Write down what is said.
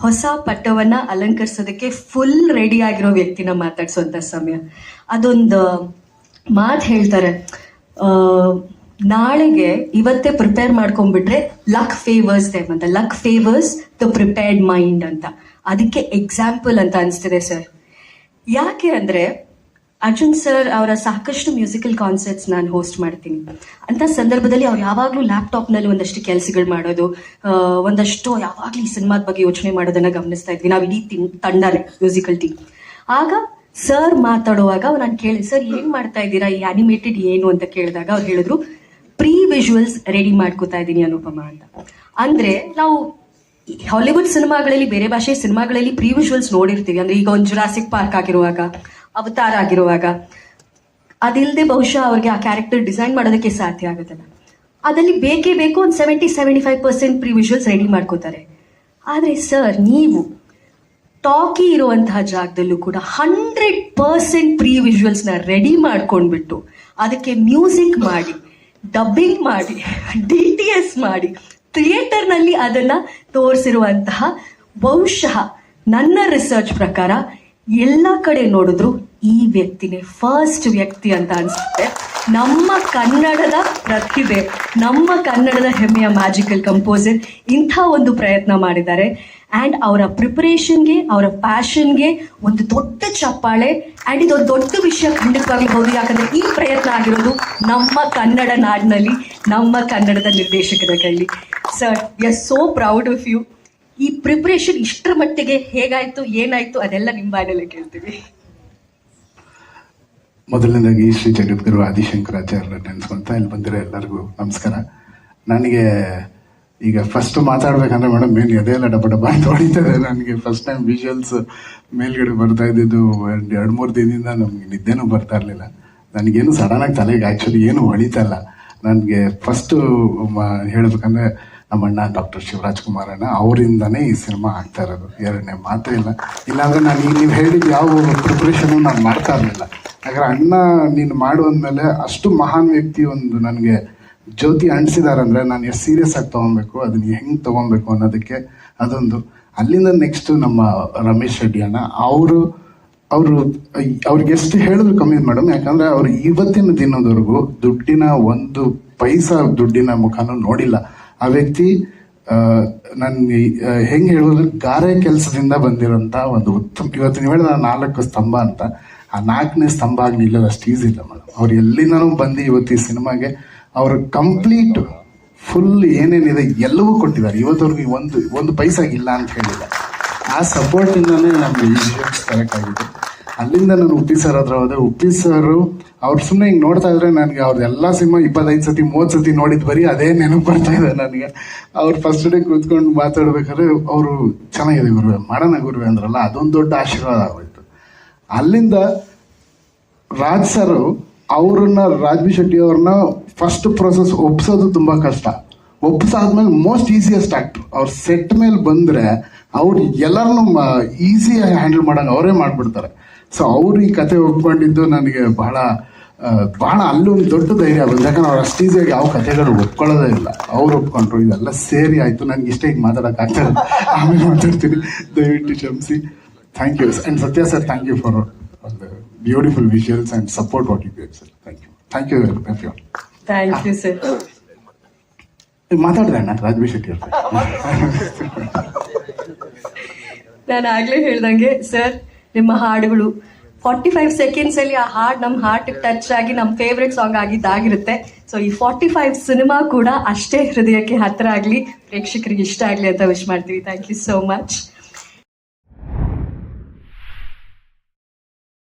ಹೊಸ ಪಟ್ಟವನ್ನ ಅಲಂಕರಿಸೋದಕ್ಕೆ full ready ಆಗಿರೋ ವ್ಯಕ್ತಿನ ಮಾತಾಡ್ಸೋಂಥ ಸಮಯ. ಅದೊಂದು ಮಾತು ಹೇಳ್ತಾರೆ. ನಾಳೆಗೆ ಇವತ್ತೇ ಪ್ರಿಪೇರ್ ಮಾಡ್ಕೊಂಡ್ಬಿಟ್ರೆ ಲಕ್ ಫೇವರ್ಸ್ ಅಂತ. Luck favours the prepared mind ಅಂತ. ಅದಕ್ಕೆ ಎಕ್ಸಾಂಪಲ್ ಅಂತ ಅನಿಸ್ತಿದೆ ಸರ್ ಯಾಕೆ ಅಂದ್ರೆ ಅರ್ಜುನ್ ಸರ್ ಅವರ ಸಾಕಷ್ಟು ಮ್ಯೂಸಿಕಲ್ ಕಾನ್ಸರ್ಟ್ಸ್ ನಾನು ಹೋಸ್ಟ್ ಮಾಡ್ತೀನಿ. ಅಂತ ಸಂದರ್ಭದಲ್ಲಿ ಅವ್ರು ಯಾವಾಗಲೂ ಲ್ಯಾಪ್ಟಾಪ್ನಲ್ಲಿ ಒಂದಷ್ಟು ಕೆಲಸಗಳು ಮಾಡೋದು ಒಂದಷ್ಟು ಯಾವಾಗಲೂ ಈ ಸಿನಿಮಾದ ಬಗ್ಗೆ ಯೋಚನೆ ಮಾಡೋದನ್ನ ಗಮನಿಸ್ತಾ ಇದ್ವಿ. ನಾವು ಇಡೀ ತಂಡನೇ ಮ್ಯೂಸಿಕಲ್ ಟೀಮ್ ಆಗ ಸರ್ ಮಾತಾಡುವಾಗ ನಾನು ಕೇಳಿ, ಸರ್, ಏನ್ ಮಾಡ್ತಾ ಇದ್ದೀರಾ? ಈ ಅನಿಮೇಟೆಡ್ ಏನು? ಅಂತ ಕೇಳಿದಾಗ ಅವ್ರು ಹೇಳಿದ್ರು ಪ್ರೀ ವಿಜುವಲ್ಸ್ ರೆಡಿ ಮಾಡ್ಕೋತಾ ಇದ್ದೀನಿ ಅನುಪಮ ಅಂತ. ಅಂದ್ರೆ ನಾವು ಹಾಲಿವುಡ್ ಸಿನಿಮಾಗಳಲ್ಲಿ, ಬೇರೆ ಭಾಷೆ ಸಿನಿಮಾಗಳಲ್ಲಿ ಪ್ರೀ ವಿಜುವಲ್ಸ್ ನೋಡಿರ್ತೀವಿ. ಅಂದ್ರೆ ಈಗ ಒಂದು ಜುರಾಸಿಕ್ ಪಾರ್ಕ್ ಆಗಿರುವಾಗ ಅವತಾರ ಆಗಿರುವಾಗ ಅದಿಲ್ಲದೆ ಬಹುಶಃ ಅವ್ರಿಗೆ ಆ ಕ್ಯಾರೆಕ್ಟರ್ ಡಿಸೈನ್ ಮಾಡೋದಕ್ಕೆ ಸಾಧ್ಯ ಆಗುತ್ತಲ್ಲ ಅದರಲ್ಲಿ ಬೇಕೇ ಬೇಕು ಒಂದು seventy seventy five percent pre visuals ready ಮಾಡ್ಕೋತಾರೆ. ಆದರೆ ಸರ್ ನೀವು ಟಾಕಿ ಇರುವಂತಹ ಜಾಗದಲ್ಲೂ ಕೂಡ ಹಂಡ್ರೆಡ್ ಪರ್ಸೆಂಟ್ ಪ್ರೀ ವಿಜುವಲ್ಸ್ನ ರೆಡಿ ಮಾಡ್ಕೊಂಡ್ಬಿಟ್ಟು ಅದಕ್ಕೆ ಮ್ಯೂಸಿಕ್ ಮಾಡಿ ಡಬ್ಬಿಂಗ್ ಮಾಡಿ ಡಿ ಟಿ ಎಸ್ ಮಾಡಿ ಥಿಯೇಟರ್ನಲ್ಲಿ ಅದನ್ನು ತೋರಿಸಿರುವಂತಹ ಬಹುಶಃ ನನ್ನ ರಿಸರ್ಚ್ ಪ್ರಕಾರ ಎಲ್ಲ ಕಡೆ ನೋಡಿದ್ರು ಈ ವ್ಯಕ್ತಿನೇ ಫಸ್ಟ್ ವ್ಯಕ್ತಿ ಅಂತ ಅನ್ಸುತ್ತೆ. ನಮ್ಮ ಕನ್ನಡದ ಪ್ರತಿಭೆ, ನಮ್ಮ ಕನ್ನಡದ ಹೆಮ್ಮೆಯ ಮ್ಯಾಜಿಕಲ್ ಕಂಪೋಸರ್ ಇಂಥ ಒಂದು ಪ್ರಯತ್ನ ಮಾಡಿದ್ದಾರೆ. ಆ್ಯಂಡ್ ಅವರ ಪ್ರಿಪರೇಷನ್ಗೆ ಅವರ ಪ್ಯಾಷನ್ಗೆ ಒಂದು ದೊಡ್ಡ ಚಪ್ಪಾಳೆ ಆ್ಯಂಡ್ ಇದೊಂದು ದೊಡ್ಡ ವಿಷಯ ಖಂಡಿತವಾಗ್ಲೂ ಯಾಕಂದರೆ ಈ ಪ್ರಯತ್ನ ಆಗಿರೋದು ನಮ್ಮ ಕನ್ನಡ ನಾಡಿನಲ್ಲಿ, ನಮ್ಮ ಕನ್ನಡದ ನಿರ್ದೇಶಕರ ಕೈಲಿ. Sir we are so proud of you ಈ ಪ್ರಿಪರೇಷನ್ ಇಷ್ಟರ ಮಟ್ಟಿಗೆ ಹೇಗಾಯಿತು, ಏನಾಯಿತು ಅದೆಲ್ಲ ನಿಮ್ಮ ಬಾಯಲ್ಲೇ ಕೇಳ್ತೀವಿ. ಮೊದಲನೇದಾಗಿ ಶ್ರೀ ಜಗದ್ಗುರು ಆದಿಶಂಕರಾಚಾರ್ಯ ನೆನೆಸ್ಕೊಂತ ಇಲ್ಲಿ ಬಂದಿರೋ ಎಲ್ಲರಿಗೂ ನಮಸ್ಕಾರ. ನನಗೆ ಈಗ ಫಸ್ಟ್ ಮಾತಾಡ್ಬೇಕಂದ್ರೆ ಮೇಡಮ್ ಏನು ಎದೆಯೆಲ್ಲ ಡಬ್ಬ ಡಬ್ಬ ಅಂತ ಹೊಡಿತದೆ. ನನಗೆ ಫಸ್ಟ್ ಟೈಮ್ ವಿಜುವಲ್ಸ್ ಮೇಲ್ಗಡೆ ಬರ್ತಾ ಇದ್ದಿದ್ದು ಎರಡು ಮೂರು ದಿನದಿಂದ ನಮ್ಗೆ ನಿದ್ದೆನೂ ಬರ್ತಾ ಇರಲಿಲ್ಲ. ನನಗೇನು ಸಡನ್ ಆಗಿ ತಲೆಗೆ ಆ್ಯಕ್ಚುಲಿ ಏನು ಹೊಳಿತಲ್ಲ ನನಗೆ ಫಸ್ಟು ಹೇಳಬೇಕಂದ್ರೆ ನಮ್ಮ ಅಣ್ಣ ಡಾಕ್ಟರ್ ಶಿವರಾಜ್ ಕುಮಾರ್ ಅಣ್ಣ ಅವರಿಂದನೇ ಈ ಸಿನಿಮಾ ಆಗ್ತಾ ಇರೋದು. ಎರಡನೇ ಮಾತೇ ಇಲ್ಲ. ಇಲ್ಲಾಂದ್ರೆ ನಾನು ಈಗ ನೀವು ಹೇಳಿದ ಯಾವ ಪ್ರಿಪ್ರೇಷನ್ ನಾನು ಮಾಡ್ತಾ ಇರಲಿಲ್ಲ. ಯಾಕಂದ್ರೆ ಅಣ್ಣ ನೀನು ಮಾಡುವಂದ್ಮೇಲೆ ಅಷ್ಟು ಮಹಾನ್ ವ್ಯಕ್ತಿ ಒಂದು ನನಗೆ ಜ್ಯೋತಿ ಅಂಟಿಸಿದಾರಂದ್ರೆ ನಾನು ಎಷ್ಟು ಸೀರಿಯಸ್ ಆಗಿ ತೊಗೊಬೇಕು, ಅದನ್ನ ಹೆಂಗೆ ತೊಗೊಬೇಕು ಅನ್ನೋದಕ್ಕೆ ಅದೊಂದು. ಅಲ್ಲಿಂದ ನೆಕ್ಸ್ಟ್ ನಮ್ಮ ರಮೇಶ್ ರೆಡ್ಡಿ ಅಣ್ಣ, ಅವರು ಅವರು, ಅವ್ರಿಗೆ ಎಷ್ಟು ಹೇಳಿದ್ರು ಕಮ್ಮಿ ಮೇಡಮ್ ಯಾಕಂದ್ರೆ ಅವ್ರು ಇವತ್ತಿನ ದಿನದವರೆಗೂ ದುಡ್ಡಿನ ಒಂದು ಪೈಸಾ ದುಡ್ಡಿನ ಮುಖನೂ ನೋಡಿಲ್ಲ. ಆ ವ್ಯಕ್ತಿ ನನಗೆ ಹೆಂಗೆ ಹೇಳೋದು ಗಾರೆ ಕೆಲಸದಿಂದ ಬಂದಿರೋಂಥ ಒಂದು ಉತ್ತಮ ಇವತ್ತು ನೀವು ಹೇಳಿದ ನಾಲ್ಕು ಸ್ತಂಭ ಅಂತ. ಆ ನಾಲ್ಕನೇ ಸ್ತಂಭ ಆಗಿ ನಿಲ್ಲೋದು ಅಷ್ಟು ಈಸಿ ಇಲ್ಲ ಮೇಡಮ್. ಅವ್ರು ಎಲ್ಲಿಂದನೂ ಬಂದು ಇವತ್ತು ಈ ಸಿನಿಮಾಗೆ ಅವರು ಕಂಪ್ಲೀಟ್ ಫುಲ್ ಏನೇನಿದೆ ಎಲ್ಲವೂ ಕೊಟ್ಟಿದ್ದಾರೆ. ಇವತ್ತವ್ರಿಗೆ ಒಂದು ಒಂದು ಪೈಸಾಗಿಲ್ಲ ಅಂತ ಹೇಳಿಲ್ಲ. ಆ ಸಪೋರ್ಟಿಂದನೇ ನಮಗೆ ವಿಷಯಕ್ಕೆ ಕರೆಕ್ಟ್ ಆಗಿದೆ ಅಲ್ಲಿಂದ ನಾನು ಉಪ್ಪಿ ಸರ್ ಹತ್ರ ಹೋದೆ. ಉಪ್ಪಿ ಸರ್ ಅವ್ರು ಸುಮ್ಮನೆ ಹಿಂಗೆ ನೋಡ್ತಾ ಇದ್ರೆ ನನಗೆ ಅವ್ರದ್ದು ಎಲ್ಲ ಸಿನಿಮಾ ಇಪ್ಪತ್ತೈದು ಸತಿ ಮೂವತ್ತು ಸತಿ ನೋಡಿದ್ದು ಬರೀ ಅದೇ ನೆನಪು ಬರ್ತಾ ಇದೆ ನನಗೆ. ಅವ್ರು ಫಸ್ಟ್ ಡೇ ಕೂತ್ಕೊಂಡು ಮಾತಾಡ್ಬೇಕಾದ್ರೆ ಅವರು ಚೆನ್ನಾಗಿದೆ ಗುರುವೆ. ಮಾಡೋಣ ಗುರುವೆ ಅಂದ್ರಲ್ಲ, ಅದೊಂದು ದೊಡ್ಡ ಆಶೀರ್ವಾದ ಆಗೋಯ್ತು ಅಲ್ಲಿಂದ ರಾಜ್ ಸರ್, ಅವ್ರನ್ನ, ರಾಜ್ಬಿ ಶೆಟ್ಟಿ ಅವ್ರನ್ನ ಫಸ್ಟ್ ಪ್ರೊಸೆಸ್ ಒಪ್ಸೋದು ತುಂಬಾ ಕಷ್ಟ. ಒಪ್ಸಾದ್ಮೇಲೆ ಮೋಸ್ಟ್ ಈಸಿಯೆಸ್ಟ್ ಆಕ್ಟರ್ ಅವ್ರ ಸೆಟ್ ಮೇಲೆ ಬಂದ್ರೆ ಅವ್ರು ಎಲ್ಲರನ್ನು ಈಸಿ ಹ್ಯಾಂಡಲ್ ಮಾಡೋಂಗೆ ಅವರೇ ಮಾಡ್ಬಿಡ್ತಾರೆ. ಸೊ ಅವ್ರು ಈ ಕತೆ ಒಪ್ಕೊಂಡಿದ್ದು ನನಗೆ ಬಹಳ ಭಾಳ ಬಹಳ ಅಲ್ಲೂ ಒಂದು ದೊಡ್ಡ ಧೈರ್ಯ ಬಂದು ಯಾಕಂದ್ರೆ ಅವ್ರು ಅಷ್ಟು ಈಸಿಯಾಗಿ ಯಾವ ಕಥೆಗಳು ಒಪ್ಕೊಳ್ಳೋದೇ ಇಲ್ಲ. ಅವ್ರು ಒಪ್ಕೊಂಡ್ರು ಇದೆಲ್ಲ ಸೇರಿ ಆಯ್ತು. ನನ್ಗೆ ಇಷ್ಟ ಈಗ ಮಾತಾಡೋಕ್ಕಾಗ್ತದೆ ಆಮೇಲೆ ಮಾತಾಡ್ತೀನಿ. ದಯವಿಟ್ಟು ಕ್ಷಮಿಸಿ. Thank you and Satya sir thank you for beautiful visuals and support what you gave sir thank you thank you thank you thank you sir ಮಾತಾಡಿದೆ ಅಣ್ಣ ರಾಜ್ಬಿ ಶೆಟ್ಟಿ ಅವ್ರ ನಾನು ಆಗ್ಲೇ ಹೇಳ್ದಂಗೆ ಸರ್ ನಿಮ್ಮ ಹಾಡುಗಳು ಫಾರ್ಟಿ ಫೈವ್ ಸೆಕೆಂಡ್ಸ್ ಅಲ್ಲಿ ಆ ಹಾಡ್ ನಮ್ಮ ಹಾರ್ಟ್ ಟಚ್ ಆಗಿ ನಮ್ಮ ಫೇವ್ರೆಟ್ ಸಾಂಗ್ ಆಗಿದ್ದಾಗಿರುತ್ತೆ. ಸೊ ಈ ಫಾರ್ಟಿ ಫೈವ್ ಸಿನಿಮಾ ಕೂಡ ಅಷ್ಟೇ ಹೃದಯಕ್ಕೆ ಹತ್ರ ಆಗಲಿ. ಪ್ರೇಕ್ಷಕರಿಗೆ ಇಷ್ಟ ಆಗಲಿ ಅಂತ ವಿಶ್ ಮಾಡ್ತೀವಿ. Thank you so much